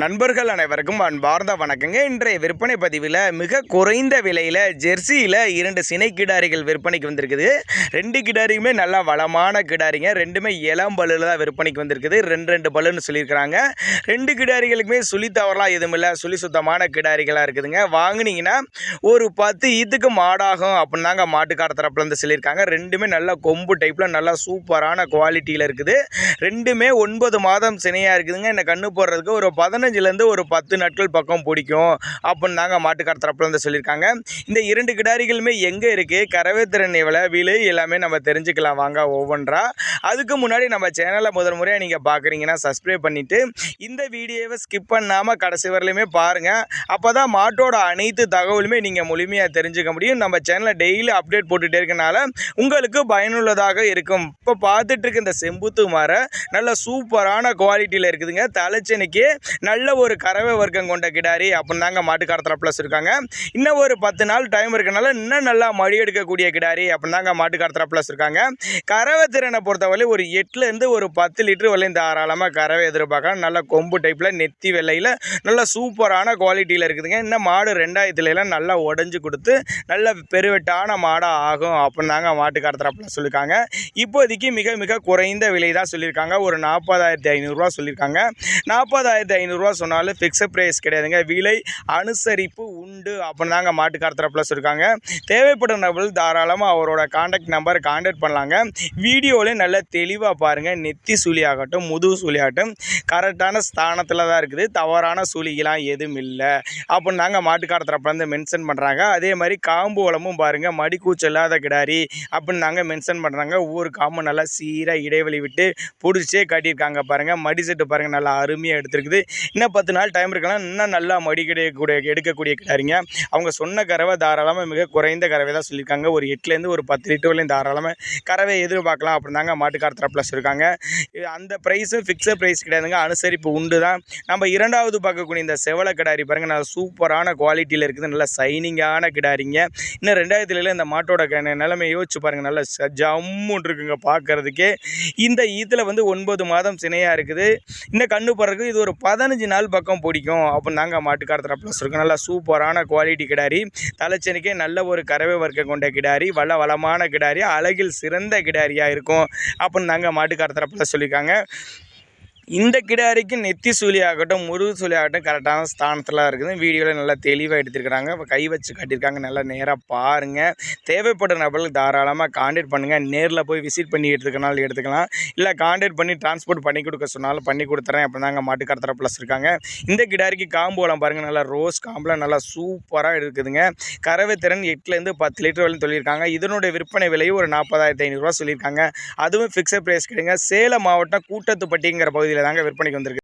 நண்பர்கள் அனைவருக்கும் அன்பார்ந்த வணக்கங்க. இன்றைய விற்பனை பதிவில் மிக குறைந்த விலையில் ஜெர்சியில் இரண்டு சினை கிடாரிகள் விற்பனைக்கு வந்திருக்குது. ரெண்டு கிடாரியுமே நல்லா வளமான கிடாரிங்க. ரெண்டுமே இளம் பல்லில் தான் விற்பனைக்கு வந்திருக்குது. ரெண்டு ரெண்டு பல்லுன்னு சொல்லியிருக்கிறாங்க. ரெண்டு கிடாரிகளுக்குமே சுழி தவறலாம் எதுவும் இல்லை சுழி சுத்தமான கிடாரிகளாக இருக்குதுங்க. வாங்குனீங்கன்னா ஒரு பத்து ஈத்துக்கு மாடாகும் அப்படின்னு தாங்க மாட்டுக்கார தரப்புல சொல்லியிருக்காங்க. ரெண்டுமே நல்லா கொம்பு டைப்பில் நல்லா சூப்பரான குவாலிட்டியில் இருக்குது. ரெண்டுமே ஒன்பது மாதம் சினையாக இருக்குதுங்க. இந்த கண்ணு போடுறதுக்கு ஒரு பதினஞ்சுலேருந்து ஒரு பத்து நாட்கள் பக்கம் பிடிக்கும் அப்படின்னு தாங்க மாட்டுக்கார தரப்புல வந்து சொல்லியிருக்காங்க. இந்த இரண்டு கிடாரிகளுமே எங்கே இருக்குது கரவேத்திறன் எவ்வளோ விலை எல்லாமே நம்ம தெரிஞ்சுக்கலாம். வாங்க ஒவ்வொன்றா. அதுக்கு முன்னாடி நம்ம சேனலை முதல் முறையாக நீங்கள் பார்க்குறீங்கன்னா சப்ஸ்கிரைப் பண்ணிவிட்டு இந்த வீடியோவை ஸ்கிப் பண்ணாமல் கடைசி வரலையுமே பாருங்கள் அப்போ தான் மாட்டோட அனைத்து தகவலுமே நீங்கள் முழுமையாக தெரிஞ்சுக்க முடியும். நம்ம சேனலில் டெய்லி அப்டேட் போட்டுகிட்டே இருக்கனால உங்களுக்கு பயனுள்ளதாக இருக்கும். இப்போ பார்த்துட்டு இருக்க இந்த செம்புத்து மாற நல்ல சூப்பரான குவாலிட்டியில் இருக்குதுங்க. தலைச்சனுக்கே நல்ல நல்ல ஒரு கறவை வர்க்கம் கொண்ட கிடாரி அப்படின்னு தாங்க மாட்டுக்காரத்தில் ப்ளஸ் இருக்காங்க. இன்னும் ஒரு பத்து நாள் டைம் இருக்கனால இன்னும் நல்லா மடி எடுக்கக்கூடிய கிடாரி அப்படின்னு தாங்க மாட்டுக்காரத்தில் ப்ளஸ் இருக்காங்க. கறவை திறனை பொறுத்தவரை ஒரு எட்டுலேருந்து ஒரு பத்து லிட்டர் வரையும் தாராளமாக கறவை எதிர்பார்க்கலாம். நல்ல கொம்பு டைப்பில் நெத்தி வெள்ளையில் நல்ல சூப்பரான குவாலிட்டியில் இருக்குதுங்க. இன்னும் மாடு ரெண்டாயிரத்துலலாம் நல்லா உடஞ்சி கொடுத்து நல்ல பெருவெட்டான மாடாக ஆகும் அப்படின்னு தாங்க மாட்டுக்காரத்தில் சொல்லியிருக்காங்க இப்போதைக்கு மிக மிக குறைந்த விலை தான் சொல்லியிருக்காங்க ஒரு நாற்பதாயிரத்தி ஐநூறுரூவா சொல்லியிருக்காங்க நாற்பதாயிரத்தி ஐநூறுரூவா சொன்னாலும் ஃபிக்ஸட் ப்ரைஸ் கிடையாதுங்க. விலை அனுசரிப்பு உண்டு அப்படின்னு தாங்க மாட்டுக்கார சொல்லியிருக்காங்க தேவைப்படும் நபர்கள் தாராளமாக அவரோட காண்டாக்ட் நம்பர் காண்டாக்ட் பண்ணலாங்க. வீடியோவில் நல்ல தெளிவாக பாருங்கள் நெத்தி சுழி ஆகட்டும் முதுகு சுழி ஆகட்டும் கரெக்டான ஸ்தானத்தில் தான் இருக்குது. தவறான சுழிகளாம் எதுவும் இல்லை அப்படின்னு தாங்க மாட்டுக்கார வந்து மென்ஷன் பண்ணுறாங்க அதே மாதிரி காம்பு வளமும் பாருங்கள் மடி இல்லாத கிடாரி அப்படின்னு தாங்க மென்ஷன் பண்ணுறாங்க ஒவ்வொரு காம்பு நல்லா சீராக இடைவெளி விட்டு பிடிச்சே கட்டியிருக்காங்க பாருங்கள் மடி செட்டு பாருங்கள் நல்லா அருமையாக எடுத்துருக்குது. இன்னும் பத்து நாள் டைம் இருக்கலாம். இன்னும் நல்லா மடி கிடைக்கக்கூடிய எடுக்கக்கூடிய கிடாரிங்க அவங்க சொன்ன கறவை தாராளமாக மிக குறைந்த கறவை தான் சொல்லியிருக்காங்க. ஒரு எட்டுலேருந்து ஒரு பத்து லிட்டர் தாராளமாக கறவை எதிர்பார்க்கலாம் அப்படின்னு தாங்க மாட்டுக்கார தரப்பில் சொல்லியிருக்காங்க. இது அந்த ப்ரைஸும் ஃபிக்ஸட் ப்ரைஸ் கிடையாதுங்க. அனுசரிப்பு உண்டு தான். நம்ம இரண்டாவது பார்க்கக்கூடிய இந்த செவலை கிடாரி பாருங்கள் நல்லா சூப்பரான குவாலிட்டியில் இருக்குது. நல்லா சைனிங்கான கிடாரிங்க. இன்னும் ரெண்டாயிரத்துல இந்த மாட்டோட க- நிலைமை யோசிச்சு பாருங்கள் நல்லா ஜம்முன் இருக்குங்க பார்க்கறதுக்கே. இந்த ஈத்தில் வந்து ஒன்பது மாதம் சினையாக இருக்குது. இந்த கண்ணு போடுறதுக்கு இது ஒரு பதினஞ்சு நாள் பக்கம் பிடிக்கும். அப்படின்னு நாங்கள் மாட்டுக்கார தரப்பில் இருக்கும் நல்லா சூப்பரான குவாலிட்டி கிடாரி. தலைச்சனுக்கே நல்ல ஒரு கறவை வர்க்கம் கொண்ட கிடாரி. வள வளமான கிடாரி. அழகில் சிறந்த கிடாரியாக இருக்கும். அப்படின்னு நாங்கள் மாட்டுக்கார தரப்பில் சொல்லியிருக்காங்க. இந்த கிடாரிக்கு நெத்தி சூலி ஆகட்டும் முருகு சூழியாகட்டும் ஆகட்டும் கரெக்டான ஸ்தானத்தில் இருக்குது. வீடியோவில் நல்லா தெளிவாக எடுத்திருக்கிறாங்க. இப்போ கை வச்சு காட்டியிருக்காங்க. நல்லா நேராக பாருங்கள் தேவைப்படுற நபர்களுக்கு தாராளமாக காண்டாக்ட் பண்ணுங்கள் நேரில் போய் விசிட் பண்ணி எடுத்துக்கனாலும் எடுத்துக்கலாம். இல்லை காண்டாக்ட் பண்ணி டிரான்ஸ்போர்ட் பண்ணி கொடுக்க சொன்னாலும் பண்ணி கொடுத்துறேன். அப்போ தாங்க மாட்டுக்கார தர ப்ளஸ் இருக்காங்க இந்த கிடாரிக்கு காம்போலம் பாருங்கள் நல்லா ரோஸ் காம்பில் நல்லா சூப்பராக இருக்குதுங்க. கறவை திறன் எட்டுலேருந்து பத்து லிட்டர் வரையும் சொல்லியிருக்காங்க. இதனுடைய விற்பனை விலையும் ஒரு நாற்பதாயிரத்தி ஐநூறுரூவா சொல்லியிருக்காங்க. அதுவும் ஃபிக்ஸட் ப்ரைஸ் கிடைங்க. சேலம் மாவட்டம் கூட்டத்துப்பட்டிங்கிற பகுதியில் தாங்க விற்பனைக்கு வந்திருக்கு.